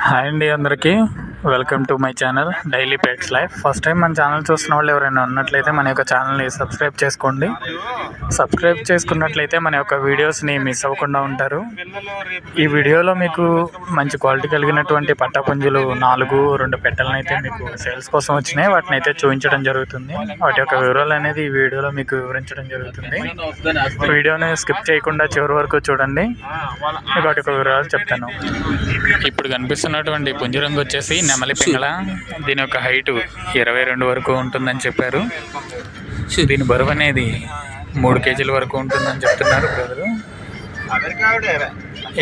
Hi అండి అందరికీ welcome to my channel daily pets life first time మన channel చూస్తున్న వాళ్ళు ఎవరైనా ఉన్నట్లయితే మన యొక్క ఛానల్ని సబ్స్క్రైబ్ చేసుకోండి. సబ్స్క్రైబ్ చేసుకున్నట్లయితే మన యొక్క వీడియోస్ని మిస్ అవ్వకుండా ఉంటారు. ఈ వీడియోలో మీకు మంచి క్వాలిటీ కలిగినటువంటి పట్టపుంజులు నాలుగు రెండు పెట్టలను అయితే మీకు సేల్స్ కోసం వచ్చినాయి. వాటిని అయితే చూపించడం జరుగుతుంది. వాటి యొక్క వివరాలు అనేది ఈ వీడియోలో మీకు వివరించడం జరుగుతుంది. వీడియోని స్కిప్ చేయకుండా చివరి వరకు చూడండి. వాటి యొక్క వివరాలు చెప్తాను. ఇప్పుడు కనిపిస్తున్నటువంటి పుంజరంగు వచ్చేసి నెమలి పింగళ. దీని యొక్క హైట్ ఇరవై రెండు వరకు ఉంటుందని చెప్పారు. దీని బరువు అనేది మూడు కేజీల వరకు ఉంటుందని చెప్తున్నారు బ్రదరు.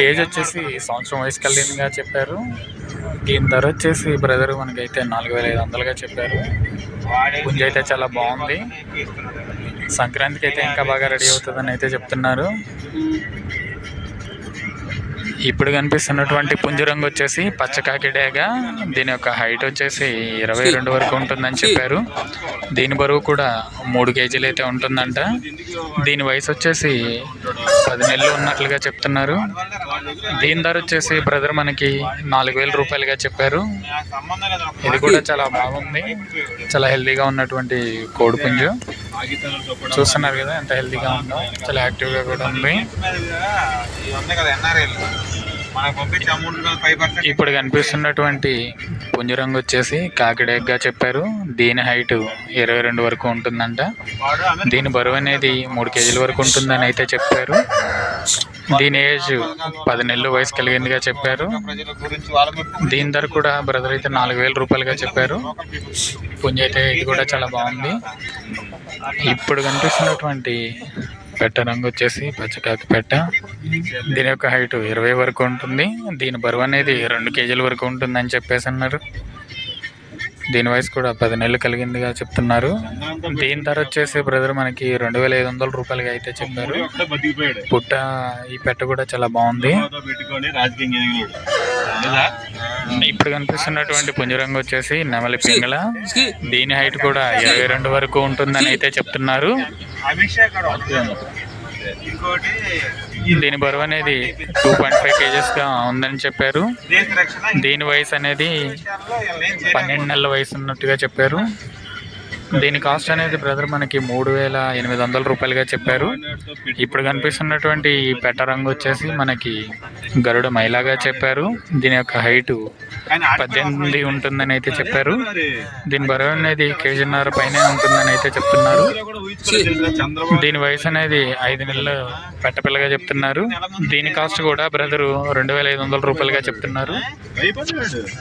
ఏజ్ వచ్చేసి సంవత్సరం వయసు కలిగిందిగా చెప్పారు. దీని ధర వచ్చేసి బ్రదర్ మనకైతే నాలుగు వేల ఐదు వందలుగా చెప్పారు. పుంజ అయితే చాలా బాగుంది. సంక్రాంతికి అయితే ఇంకా బాగా రెడీ అవుతుందని అయితే చెప్తున్నారు. ఇప్పుడు కనిపిస్తున్నటువంటి పుంజరంగు వచ్చేసి పచ్చకాకి డేగ దీని యొక్క హైట్ వచ్చేసి ఇరవై రెండు వరకు ఉంటుందని చెప్పారు. దీని బరువు కూడా మూడు కేజీలు అయితే ఉంటుందంట. దీని వయసు వచ్చేసి పది నెలలు ఉన్నట్లుగా చెప్తున్నారు. దీని ధర వచ్చేసి బ్రదర్ మనకి నాలుగు వేల రూపాయలుగా చెప్పారు. ఇది కూడా చాలా బాగుంది. చాలా హెల్దీగా ఉన్నటువంటి కోడి పుంజు. చూస్తున్నారు కదా ఎంత హెల్దీగా ఉందో చాలా యాక్టివ్గా కూడా ఉంది. ఇప్పుడు కనిపిస్తున్నటువంటి పుంజరంగు వచ్చేసి కాకిడేగ్గా చెప్పారు. దీని హైట్ ఇరవై రెండు వరకు ఉంటుందంట. దీని బరువు అనేది మూడు కేజీల వరకు ఉంటుందని అయితే చెప్పారు. దీని ఏజ్ పది నెలలు వయసు కలిగిందిగా చెప్పారు. దీని ధర కూడా బ్రదర్ అయితే నాలుగు వేల రూపాయలుగా చెప్పారు. పుంజ అయితే ఇది కూడా చాలా బాగుంది. ఇప్పుడు కనిపిస్తున్నటువంటి పెట్ట రంగు వచ్చేసి పచ్చకాకి పెట్ట. దీని యొక్క హైట్ ఇరవై వరకు ఉంటుంది. దీని బరువు అనేది రెండు కేజీల వరకు ఉంటుందని చెప్పేసి అన్నారు. దీని వయసు కూడా పది నెలలు కలిగిందిగా చెప్తున్నారు. దీని ధర వచ్చేసి బ్రదర్ మనకి రెండు వేల ఐదు వందల రూపాయలుగా అయితే చెప్పారు. పుట్ట ఈ పెట్ట కూడా చాలా బాగుంది. ఇప్పుడు కనిపిస్తున్నటువంటి పుంజరంగు వచ్చేసి నెమలి పింగళ. దీని హైట్ కూడా ఇరవై రెండు వరకు ఉంటుందని అయితే చెప్తున్నారు. దీని బరువు అనేది టూ పాయింట్ ఫైవ్ కేజెస్గా ఉందని చెప్పారు. దీని వయసు అనేది పన్నెండు నెలల వయసు ఉన్నట్టుగా చెప్పారు. దీని కాస్ట్ అనేది బ్రదర్ మనకి మూడు వేల ఎనిమిది వందల రూపాయలుగా చెప్పారు. ఇప్పుడు కనిపిస్తున్నటువంటి ఈ పెట్ట రంగు వచ్చేసి మనకి గరుడ మైలాగా చెప్పారు. దీని యొక్క హైటు పద్దెనిమిది ఉంటుందని అయితే చెప్పారు. దీని బరువు అనేది కేజీన్నర పైన ఉంటుందని అయితే చెప్తున్నారు. దీని వయసు అనేది ఐదు నెలలు పెట్టపిల్లగా చెప్తున్నారు. దీని కాస్ట్ కూడా బ్రదరు రెండు వేల ఐదు వందల రూపాయలుగా చెప్తున్నారు.